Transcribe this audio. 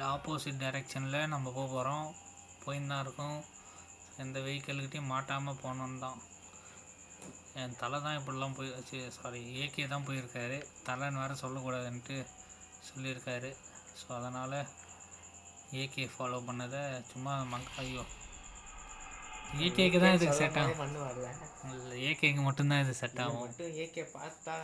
அப்படி ஆப்போசிட் டைரெக்ஷனில் நம்ம போக போகிறோம் போயின்னு தான் இருக்கோம். எந்த வெஹிக்கிள்கிட்டையும் மாட்டாமல் போகணுன்னு தான். என் தலை தான் இப்படிலாம் போய் சாரி ஏகே தான் போயிருக்காரு. தலைன்னு வேறு சொல்லக்கூடாதுன்ட்டு சொல்லியிருக்காரு. ஸோ அதனால் ஏகே ஃபாலோ பண்ணதை சும்மா மங்க ஐயோ. ஏகேக்கு தான் இதுக்கு செட் ஆகும். இல்லை ஏகேக்கு மட்டும்தான் இது செட் ஆகும். ஏகே பார்த்தா